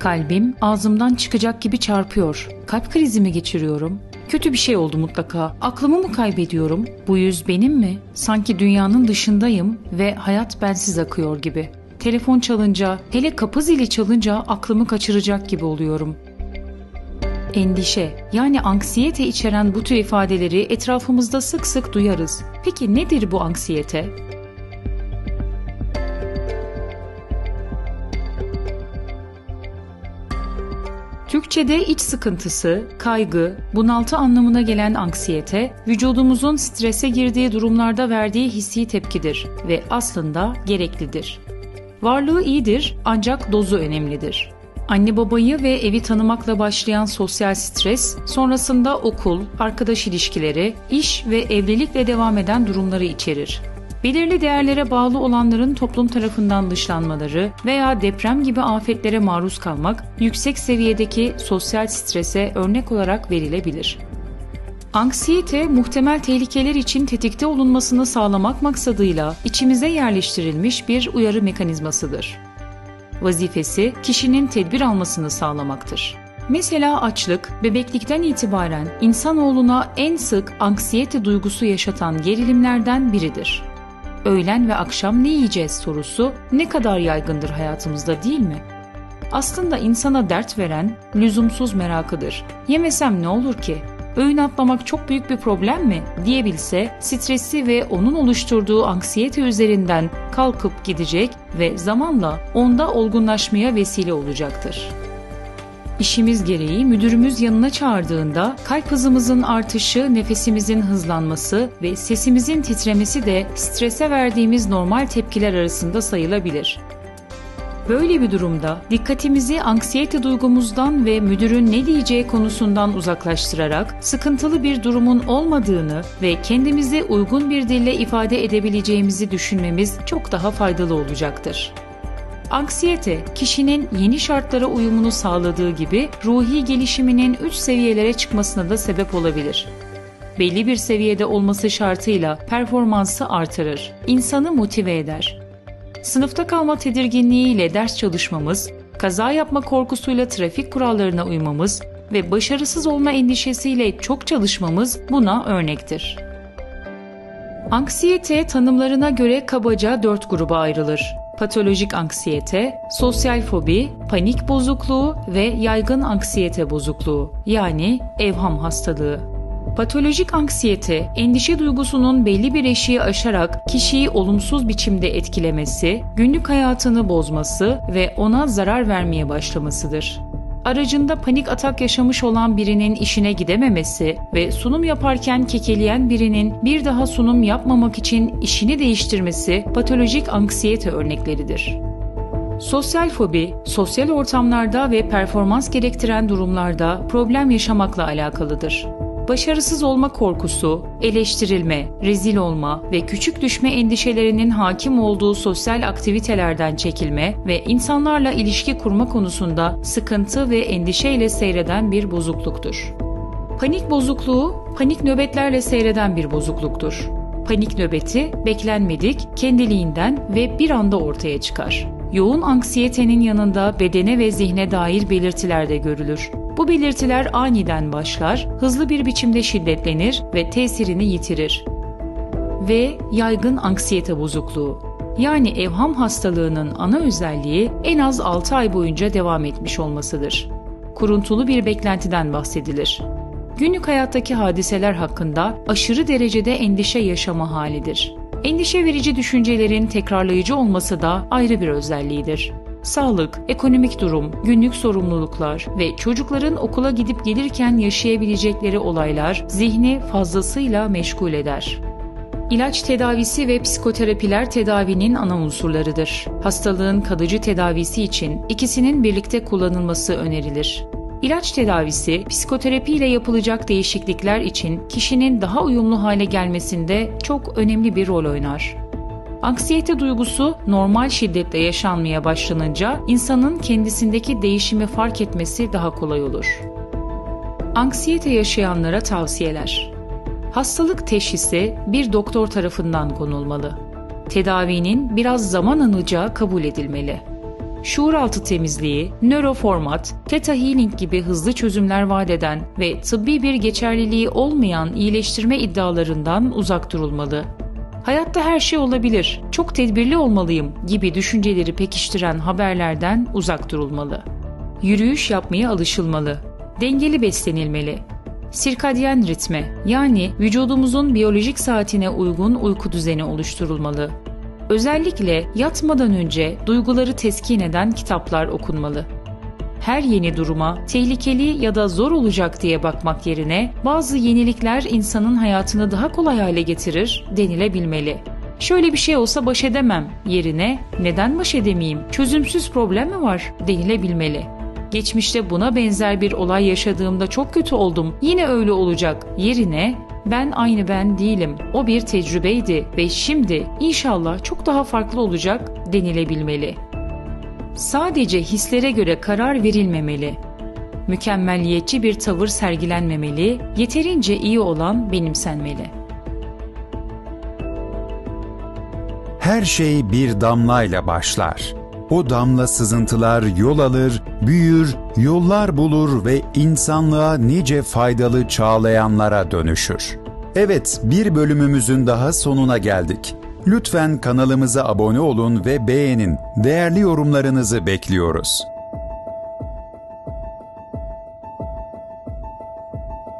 Kalbim ağzımdan çıkacak gibi çarpıyor. Kalp krizi mi geçiriyorum? Kötü bir şey oldu mutlaka. Aklımı mı kaybediyorum? Bu yüz benim mi? Sanki dünyanın dışındayım ve hayat bensiz akıyor gibi. Telefon çalınca, hele kapı zili çalınca aklımı kaçıracak gibi oluyorum. Endişe, yani anksiyete içeren bu tür ifadeleri etrafımızda sık sık duyarız. Peki nedir bu anksiyete? Türkçe'de iç sıkıntısı, kaygı, bunaltı anlamına gelen anksiyete, vücudumuzun strese girdiği durumlarda verdiği hissi tepkidir ve aslında gereklidir. Varlığı iyidir ancak dozu önemlidir. Anne babayı ve evi tanımakla başlayan sosyal stres, sonrasında okul, arkadaş ilişkileri, iş ve evlilikle devam eden durumları içerir. Belirli değerlere bağlı olanların toplum tarafından dışlanmaları veya deprem gibi afetlere maruz kalmak yüksek seviyedeki sosyal strese örnek olarak verilebilir. Anksiyete, muhtemel tehlikeler için tetikte olunmasını sağlamak maksadıyla içimize yerleştirilmiş bir uyarı mekanizmasıdır. Vazifesi, kişinin tedbir almasını sağlamaktır. Mesela açlık, bebeklikten itibaren insanoğluna en sık anksiyete duygusu yaşatan gerilimlerden biridir. Öğlen ve akşam ne yiyeceğiz sorusu ne kadar yaygındır hayatımızda değil mi? Aslında insana dert veren lüzumsuz merakıdır. Yemesem ne olur ki? Öğün atlamak çok büyük bir problem mi diyebilse stresi ve onun oluşturduğu anksiyete üzerinden kalkıp gidecek ve zamanla onda olgunlaşmaya vesile olacaktır. İşimiz gereği müdürümüz yanına çağırdığında kalp hızımızın artışı, nefesimizin hızlanması ve sesimizin titremesi de strese verdiğimiz normal tepkiler arasında sayılabilir. Böyle bir durumda dikkatimizi anksiyete duygumuzdan ve müdürün ne diyeceği konusundan uzaklaştırarak sıkıntılı bir durumun olmadığını ve kendimizi uygun bir dille ifade edebileceğimizi düşünmemiz çok daha faydalı olacaktır. Anksiyete, kişinin yeni şartlara uyumunu sağladığı gibi ruhi gelişiminin üç seviyelere çıkmasına da sebep olabilir. Belli bir seviyede olması şartıyla performansı artırır, insanı motive eder. Sınıfta kalma tedirginliğiyle ders çalışmamız, kaza yapma korkusuyla trafik kurallarına uymamız ve başarısız olma endişesiyle çok çalışmamız buna örnektir. Anksiyete tanımlarına göre kabaca dört gruba ayrılır patolojik anksiyete, sosyal fobi, panik bozukluğu ve yaygın anksiyete bozukluğu yani evham hastalığı. Patolojik anksiyete, endişe duygusunun belli bir eşiği aşarak kişiyi olumsuz biçimde etkilemesi, günlük hayatını bozması ve ona zarar vermeye başlamasıdır aracında panik atak yaşamış olan birinin işine gidememesi ve sunum yaparken kekeleyen birinin bir daha sunum yapmamak için işini değiştirmesi patolojik anksiyete örnekleridir. Sosyal fobi, sosyal ortamlarda ve performans gerektiren durumlarda problem yaşamakla alakalıdır başarısız olma korkusu, eleştirilme, rezil olma ve küçük düşme endişelerinin hakim olduğu sosyal aktivitelerden çekilme ve insanlarla ilişki kurma konusunda sıkıntı ve endişeyle seyreden bir bozukluktur. Panik bozukluğu, panik nöbetlerle seyreden bir bozukluktur. Panik nöbeti beklenmedik, kendiliğinden ve bir anda ortaya çıkar. Yoğun anksiyetenin yanında bedene ve zihne dair belirtiler de görülür. Bu belirtiler aniden başlar, hızlı bir biçimde şiddetlenir ve tesirini yitirir. Ve yaygın anksiyete bozukluğu. Yani evham hastalığının ana özelliği en az 6 ay boyunca devam etmiş olmasıdır. Kuruntulu bir beklentiden bahsedilir. Günlük hayattaki hadiseler hakkında aşırı derecede endişe yaşama halidir. Endişe verici düşüncelerin tekrarlayıcı olması da ayrı bir özelliğidir. Sağlık, ekonomik durum, günlük sorumluluklar ve çocukların okula gidip gelirken yaşayabilecekleri olaylar zihni fazlasıyla meşgul eder. İlaç tedavisi ve psikoterapiler tedavinin ana unsurlarıdır. Hastalığın kalıcı tedavisi için ikisinin birlikte kullanılması önerilir. İlaç tedavisi, psikoterapi ile yapılacak değişiklikler için kişinin daha uyumlu hale gelmesinde çok önemli bir rol oynar. Anksiyete duygusu normal şiddetle yaşanmaya başlanınca insanın kendisindeki değişimi fark etmesi daha kolay olur. Anksiyete yaşayanlara tavsiyeler. Hastalık teşhisi bir doktor tarafından konulmalı. Tedavinin biraz zaman alacağı kabul edilmeli. şuuraltı temizliği, nöroformat, theta healing gibi hızlı çözümler vaat eden ve tıbbi bir geçerliliği olmayan iyileştirme iddialarından uzak durulmalı. Hayatta her şey olabilir, çok tedbirli olmalıyım gibi düşünceleri pekiştiren haberlerden uzak durulmalı. Yürüyüş yapmaya alışılmalı. Dengeli beslenilmeli. Sirkadyen ritme yani vücudumuzun biyolojik saatine uygun uyku düzeni oluşturulmalı. Özellikle yatmadan önce duyguları teskin eden kitaplar okunmalı. Her yeni duruma tehlikeli ya da zor olacak diye bakmak yerine bazı yenilikler insanın hayatını daha kolay hale getirir denilebilmeli. Şöyle bir şey olsa baş edemem yerine neden baş edemeyeyim çözümsüz problem mi var denilebilmeli. Geçmişte buna benzer bir olay yaşadığımda çok kötü oldum. Yine öyle olacak. Yerine ben aynı ben değilim. O bir tecrübeydi ve şimdi inşallah çok daha farklı olacak denilebilmeli. Sadece hislere göre karar verilmemeli. Mükemmelliyetçi bir tavır sergilenmemeli, yeterince iyi olan benimsenmeli. Her şey bir damlayla başlar. O damla sızıntılar yol alır, büyür, yollar bulur ve insanlığa nice faydalı çağlayanlara dönüşür. Evet, bir bölümümüzün daha sonuna geldik. Lütfen kanalımıza abone olun ve beğenin. Değerli yorumlarınızı bekliyoruz.